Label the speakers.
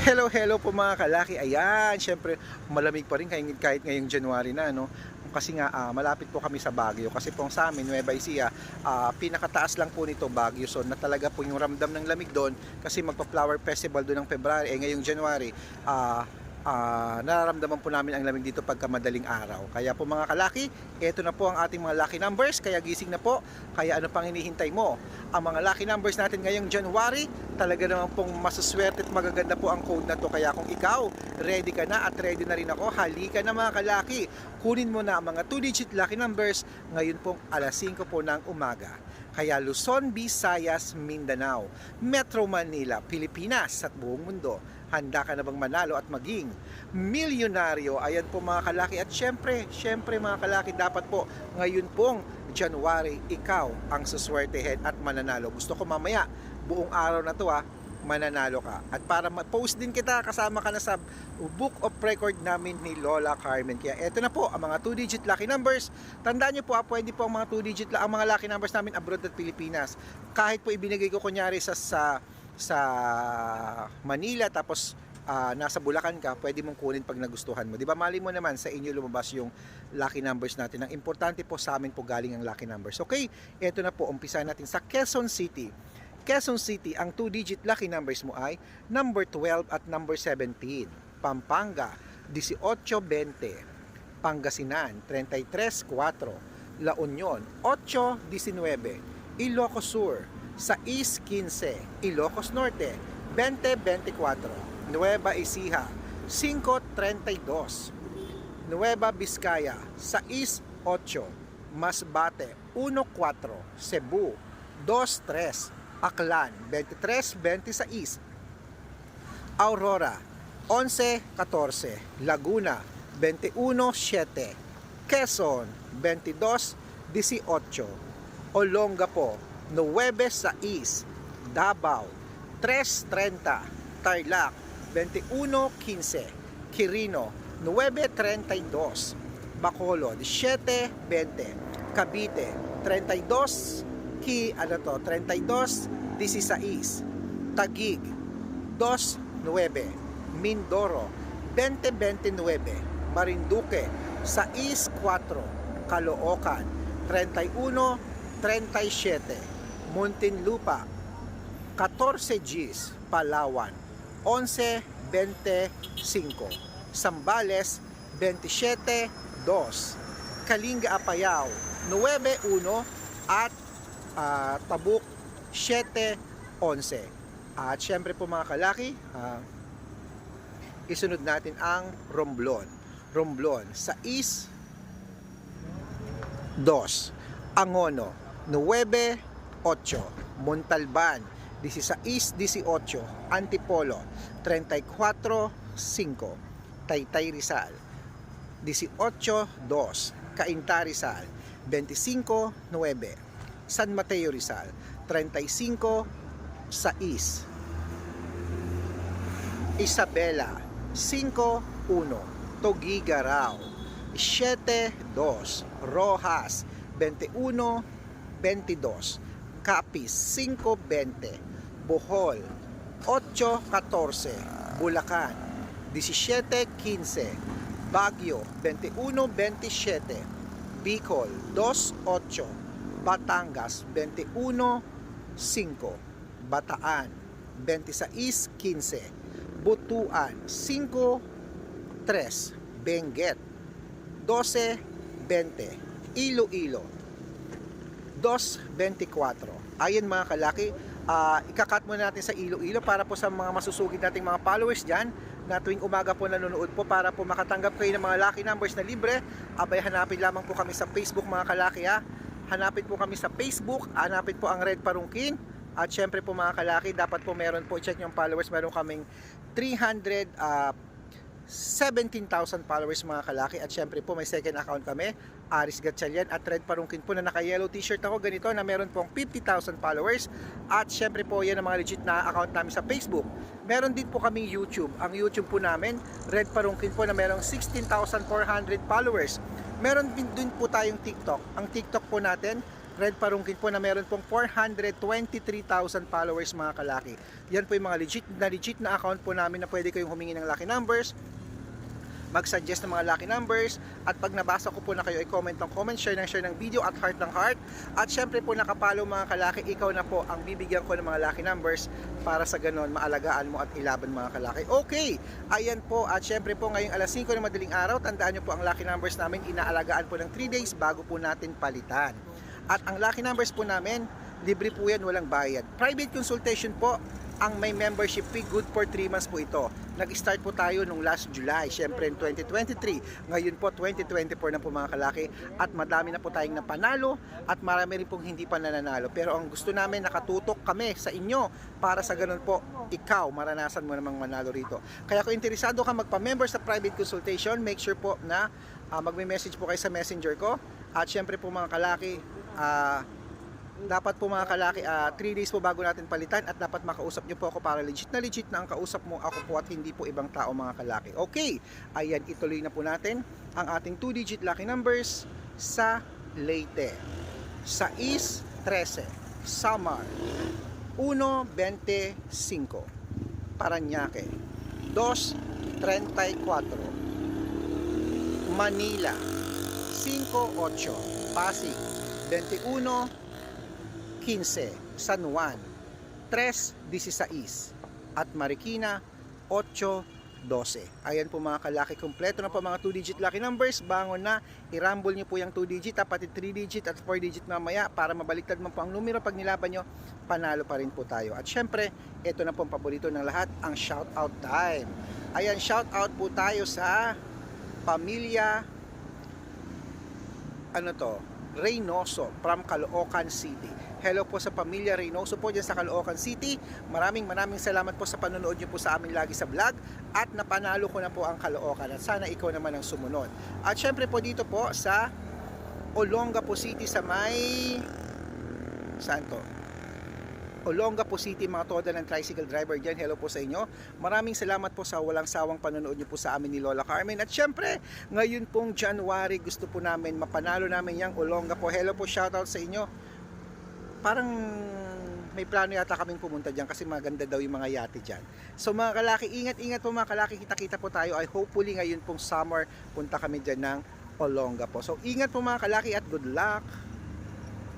Speaker 1: Hello, hello po mga kalaki. Ayan, syempre malamig pa rin kahit, kahit ngayong January na, no? Kasi nga ah, malapit po kami sa Baguio kasi po sa amin Nueva Ecija ah, pinakataas lang po nito Baguio so na talaga po yung ramdam ng lamig doon kasi magpa-flower festival doon ng February eh ngayong January ah ah, nararamdaman po namin ang lamig dito pagka madaling araw. Kaya po mga kalaki, ito na po ang ating mga lucky numbers. Kaya gising na po. Kaya ano pang hinihintay mo? Ang mga lucky numbers natin ngayong January, talaga naman pong masaswerte at magaganda po ang code na to. Kaya kung ikaw, ready ka na at ready na rin ako, halika na mga kalaki. Kunin mo na ang mga 2-digit lucky numbers ngayon pong alas 5 po ng umaga. Kaya Luzon, Visayas, Mindanao, Metro Manila, Pilipinas at buong mundo. Handa ka na bang manalo at maging milyonaryo? Ayan po mga kalaki. At syempre, syempre mga kalaki, dapat po ngayon pong January, ikaw ang suswertehin at mananalo. Gusto ko mamaya, buong araw na to ah, mananalo ka. At para ma-post din kita, kasama ka na sa book of record namin ni Lola Carmen. Kaya eto na po, ang mga 2-digit lucky numbers. Tandaan nyo po, ah, pwede po ang mga 2-digit, ang mga lucky numbers namin abroad at Pilipinas. Kahit po ibinigay ko kunyari sa, sa, sa Manila, tapos ah, nasa Bulacan ka, pwede mong kunin pag nagustuhan mo. Di ba? Mali mo naman sa inyo lumabas yung lucky numbers natin. Ang importante po sa amin po galing ang lucky numbers. Okay, eto na po, umpisa natin sa Quezon City. Quezon City, ang 2-digit lucky numbers mo ay number 12 at number 17. Pampanga, 18-20. Pangasinan, 33-4. La Union, 8-19. Ilocos Sur, 6-15. Ilocos Norte, 20-24. Nueva Ecija, 5-32. Nueva Vizcaya, 6-8. Masbate, 1-4. Cebu, 2-3. Aklan, 23-26. Aurora, 11-14. Laguna, 21-7. Quezon, 22-18. Olongapo, 9-6. Davao, 3-30. Tarlac, 21-15. Quirino, 9-32. Bacolod, 7-20. Cavite, 32 ki ano to 32 16 Tagig 29 Mindoro 2029 Marinduque 6-4 Caloocan 31 37 Muntinlupa 14 Gs Palawan 11 25 Sambales 27 2 Kalinga Apayao 9-1 at ah, Tabuk 7-11. At syempre po mga kalaki, ah, isunod natin ang Romblon. Romblon sa East 2. Angono 9-8. Montalban 16-18. Antipolo 34-5. Taytay Rizal 18-2. Cainta Rizal 25-9. San Mateo Rizal 35 6 Isabela 5-1 Togigaraw 7-2 Rojas 21-22 Capiz 5-20 Bohol 8-14 Bulacan 17-15 Baguio 21-27 Bicol 2-8 Batangas 21-5 Bataan 26-15 Butuan 5-3 Benguet 12-20 Iloilo 2-24 Ayan mga kalaki ah, ikakat muna natin sa Iloilo para po sa mga masusugid nating mga followers dyan na tuwing umaga po nanonood po para po makatanggap kayo ng mga lucky numbers na libre. Abay hanapin lamang po kami sa Facebook mga kalaki ha hanapin po kami sa Facebook, hanapin po ang Red Parungkin. At syempre po mga kalaki, dapat po meron po, check yung followers, meron kaming 300, ah, 17,000 followers mga kalaki. At syempre po may second account kami Aris Gatchalian. At Red Parungkin po na naka yellow t-shirt ako ganito na meron pong 50,000 followers. At syempre po yan ang mga legit na account namin sa Facebook. Meron din po kaming YouTube. Ang YouTube po namin Red Parungkin po na merong 16,400 followers meron din, din po tayong TikTok ang TikTok po natin Red Parungkin po na meron pong 423,000 followers mga kalaki. Yan po yung mga legit na legit na account po namin na pwede kayong humingi ng lucky numbers, mag-suggest ng mga lucky numbers at pag nabasa ko po na kayo ay comment ng comment, share ng share ng video at heart ng heart at syempre po nakapalo mga kalaki, ikaw na po ang bibigyan ko ng mga lucky numbers para sa ganon maalagaan mo at ilaban mga kalaki. Okay, ayan po at syempre po ngayong alas 5 ng madaling araw, tandaan nyo po ang lucky numbers namin, inaalagaan po ng 3 days bago po natin palitan. At ang lucky numbers po namin, libre po yan, walang bayad. Private consultation po, ang may membership fee, good for 3 months po ito. Nag-start po tayo nung last July, syempre in 2023. Ngayon po, 2024 na po mga kalaki. At madami na po tayong napanalo at marami rin pong hindi pa nananalo. Pero ang gusto namin, nakatutok kami sa inyo para sa ganun po, ikaw, maranasan mo namang manalo rito. Kaya kung interesado ka magpa-member sa private consultation, make sure po na uh, magme-message po kayo sa messenger ko. At syempre po mga kalaki, ah dapat po mga kalaki, 3 days po bago natin palitan at dapat makausap nyo po ako para legit na legit na ang kausap mo ako po at hindi po ibang tao mga kalaki. Okay, ayan ituloy na po natin ang ating 2-digit lucky numbers sa Leyte. Sa East 13, Samar, 1.25, Paranaque, 2.34, Manila, 5.8, Pasig, 21, 15, San Juan, 3.16 at Marikina 8.12. Ayan po mga kalaki, kompleto na po mga 2-digit lucky numbers. Bangon na, i-rumble nyo po yung 2-digit, pati 3-digit at 4-digit mamaya para mabaliktad mo po ang numero pag nilaban nyo, panalo pa rin po tayo. At syempre, ito na po ang paborito ng lahat, ang shoutout time. Ayan, shoutout po tayo sa pamilya ano to, Reynoso from Caloocan City. Hello po sa pamilya Reynoso po dyan sa Caloocan City. Maraming maraming salamat po sa panonood nyo po sa amin lagi sa vlog at napanalo ko na po ang Caloocan at sana ikaw naman ang sumunod. At syempre po dito po sa Olongapo City sa may saan to? Olongapo City mga toda ng tricycle driver dyan. Hello po sa inyo. Maraming salamat po sa walang sawang panonood niyo po sa amin ni Lola Carmen. At syempre, ngayon pong January, gusto po namin mapanalo namin yung Olongapo. Hello po, shoutout sa inyo. Parang may plano yata kaming pumunta dyan kasi maganda daw yung mga yate dyan. So mga kalaki, ingat-ingat po mga kalaki, kita-kita po tayo. I hopefully ngayon pong summer, punta kami dyan ng Olongapo. So ingat po mga kalaki at good luck!